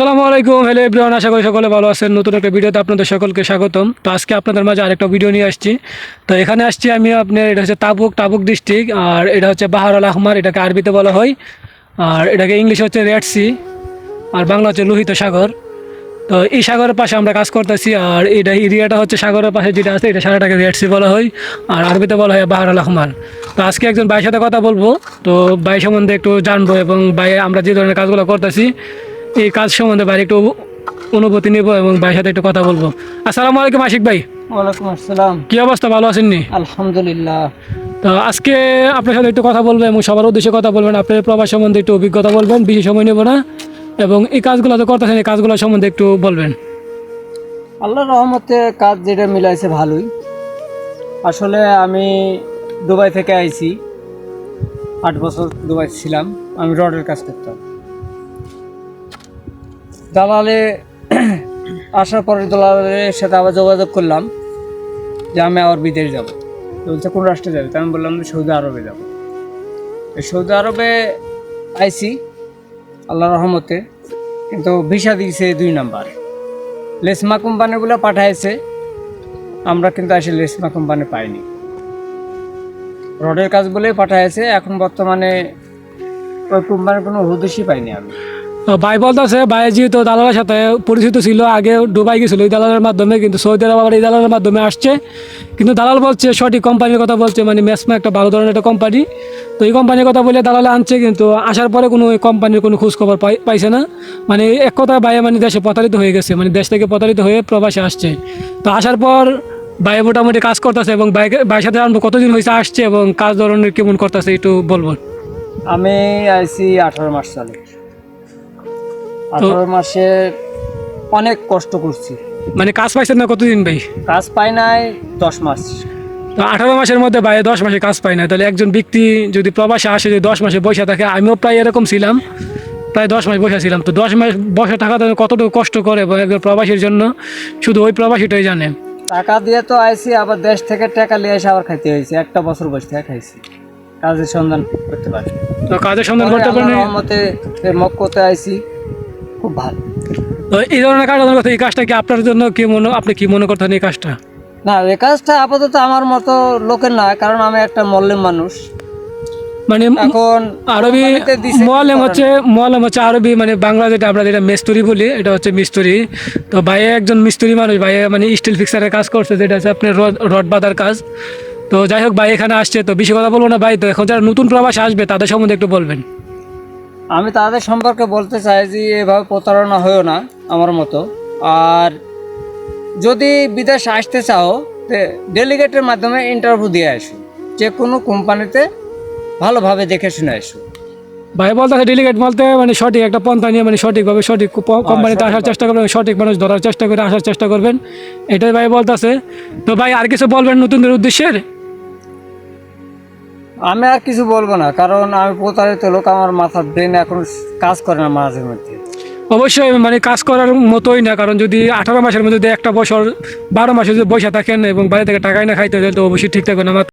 আসসালামু আলাইকুম। Hello everyone আশা করি সকলে ভালো আছেন। নতুন একটা ভিডিওতে আপনাদের সকলকে স্বাগতম। তো আজকে আপনাদের মাঝে আরেকটা ভিডিও নিয়ে আসছি। তো এখানে আসছি আমি আপনার, এটা হচ্ছে তাবুক তাবুক ডিস্ট্রিক্ট আর এটা হচ্ছে বাহার আল আহমার, এটাকে আরবিতে বলা হয়। আর এটাকে ইংলিশ হচ্ছে রেড সি আর বাংলা হচ্ছে লোহিত সাগর। তো এই সাগরের পাশে আমরা কাজ করতেছি, আর এটা এরিয়াটা হচ্ছে সাগরের পাশে যেটা আছে, এটা সারাটাকে রেড সি বলা হয়, আর আরবিতে বলা হয় বাহার আহমার তো আজকে একজন ভাইয়ের সাথে কথা বলব। তো ভাই সম্বন্ধে একটু জানব, এবং ভাই, আমরা যে ধরনের কাজগুলো করতেছি এই কাজ সম্বন্ধে ভাই একটু অনুভূতি নেব এবং ভাইয়ের সাথে একটু কথা বলব। আসসালামু আলাইকুম আশিক ভাই। ওয়ালাইকুম আসসালাম। কি অবস্থা? ভালো আছেন নি? আলহামদুলিল্লাহ। তো আজকে আপনার সাথে একটু কথা বলব এবং সবার উদ্দেশ্যে কথা বলবেন। আপনার প্রবাস সম্বন্ধে একটু অভিজ্ঞতা বলবেন বেশি সময় নেব না। এবং এই কাজগুলো তো করতেছেন এই কাজগুলো সম্বন্ধে একটু বলবেন। আল্লাহর রহমতে কাজ যেটা মিলাইছে ভালোই। আসলে আমি দুবাই থেকে আইছি। আট বছর দুবাই ছিলাম। আমি রডের কাজ করতাম। দালালে আসার পরে দালালের সাথে আবার যোগাযোগ করলাম যে আমি আবার বিদেশ যাব। বলছে, কোন রাষ্ট্রে যাবে? আমি বললাম যে সৌদি আরবে যাব। সৌদি আরবে আইসি আল্লাহর রহমতে, কিন্তু ভিসা দিয়েছে দুই নাম্বার। লেসমা কোম্পানিগুলো পাঠাইছে, আমরা কিন্তু আসলে লেসমা কোম্পানি পাইনি। রডের কাজ বলেই পাঠাইছে, এখন বর্তমানে ওই কোম্পানির কোনো হুদেশই পাইনি আমি। ভাই বলতেছে ভাই যেহেতু দালালের সাথে পরিচিত ছিল, আগে ডুবাই গেছিল এই দালালের মাধ্যমে, কিন্তু সৌদি আরব আবার এই দালালের মাধ্যমে আসছে। কিন্তু দালাল বলছে, সঠিক কোম্পানির কথা বলছে মানে মেসমা একটা ভালো ধরনের একটা কোম্পানি তো এই কোম্পানির কথা বলে দালালে আনছে, কিন্তু আসার পরে কোনো ওই কোম্পানির কোনো খোঁজখবর পাই পাইছে না। মানে এক কথা ভাই মানে দেশে প্রতারিত হয়ে গেছে মানে দেশ থেকে প্রতারিত হয়ে প্রবাসে আসছে। তো আসার পর ভাই মোটামুটি কাজ করতেছে এবং বাইকে ভাইয়ের সাথে আমরা কতদিন হয়েছে, আসছে এবং কাজ ধরনের কেমন করতেছে, একটু বলব। আমি আইছি আঠারো মাস সালে আঠারো মাসে অনেক কষ্ট করছি। মানে কাজ পাইছেন না কতদিন ভাই? কাজ পাই নাই দশ মাস। তো আঠারো মাসের মধ্যে বাইরে দশ মাসে কাজ পায় না তাহলে একজন ব্যক্তি যদি প্রবাসে আসে যদি দশ মাসে বসে থাকে আমিও প্রায় এরকম ছিলাম প্রায় দশ মাস বসে ছিলাম। তো দশ মাস বসে থাকাতে কতটুকু কষ্ট করে একজন প্রবাসীর জন্য? শুধু ওই প্রবাসীটাই জানে। টাকা দিয়ে তো আইছি আবার দেশ থেকে টাকা নিয়ে এসে আবার খাইতে হয়েছে। একটা বছর বসে থেকে খাইছি। কাজের সন্ধান করতে পারি তো কাজের সন্ধান করতে পারেন? মতে মক্কতে আইছি। খুব ভালো। তো এই ধরনের কাজ কথা এই কাজটা কি আপনার জন্য কি মনে আপনি কি মনে করতেন এই কাজটা? না এই কাজটা আপাতত আমার মতো লোকের না কারণ আমি একটা মল্লেম মানুষ। মানে এখন আরবি মোয়ালেম হচ্ছে মোয়ালেম হচ্ছে আরবি মানে বাংলা যেটা আমরা যেটা মিস্ত্রি বলি এটা হচ্ছে মিস্ত্রি। তো ভাইয়ে একজন মিস্ত্রি মানুষ ভাইয়ে মানে স্টিল ফিক্সারের কাজ করছে যেটা হচ্ছে আপনার রড রড বাঁধার কাজ। তো যাই হোক ভাই এখানে আসছে তো বেশি কথা বলব না ভাই তো এখন যারা নতুন প্রবাস আসবে তাদের সম্বন্ধে একটু বলবেন। আমি তাদের সম্পর্কে বলতে চাই যে এভাবে প্রতারণা হয়েও না আমার মতো। আর যদি বিদেশ আসতে চাও ডেলিগেটের মাধ্যমে ইন্টারভিউ দিয়ে আসো। যে কোনো কোম্পানিতে ভালোভাবে দেখে শুনে আসো। ভাই বলতে ডেলিগেট বলতে মানে সঠিক একটা পন্থা নিয়ে মানে সঠিকভাবে সঠিক ক- কোম্পানিতে আসার চেষ্টা করবেন সঠিক মানুষ ধরার চেষ্টা করে আসার চেষ্টা করবেন। এটাই ভাই বলতেছে তো ভাই আর কিছু বলবেন নতুনদের উদ্দেশ্যের আমি আর কিছু বলব না, কারণ আমি প্রতারিত লোক, আমার মাথার ব্রেন এখন কাজ করে না মাঝে মধ্যে। অবশ্যই মানে কাজ করার মতোই না, কারণ যদি আঠারো মাসের মধ্যে একটা বছর, বারো মাসে যদি বসে থাকেন এবং বাইরে থেকে টাকাই না খাইতে হয় তো অবশ্যই ঠিক থাকবে না।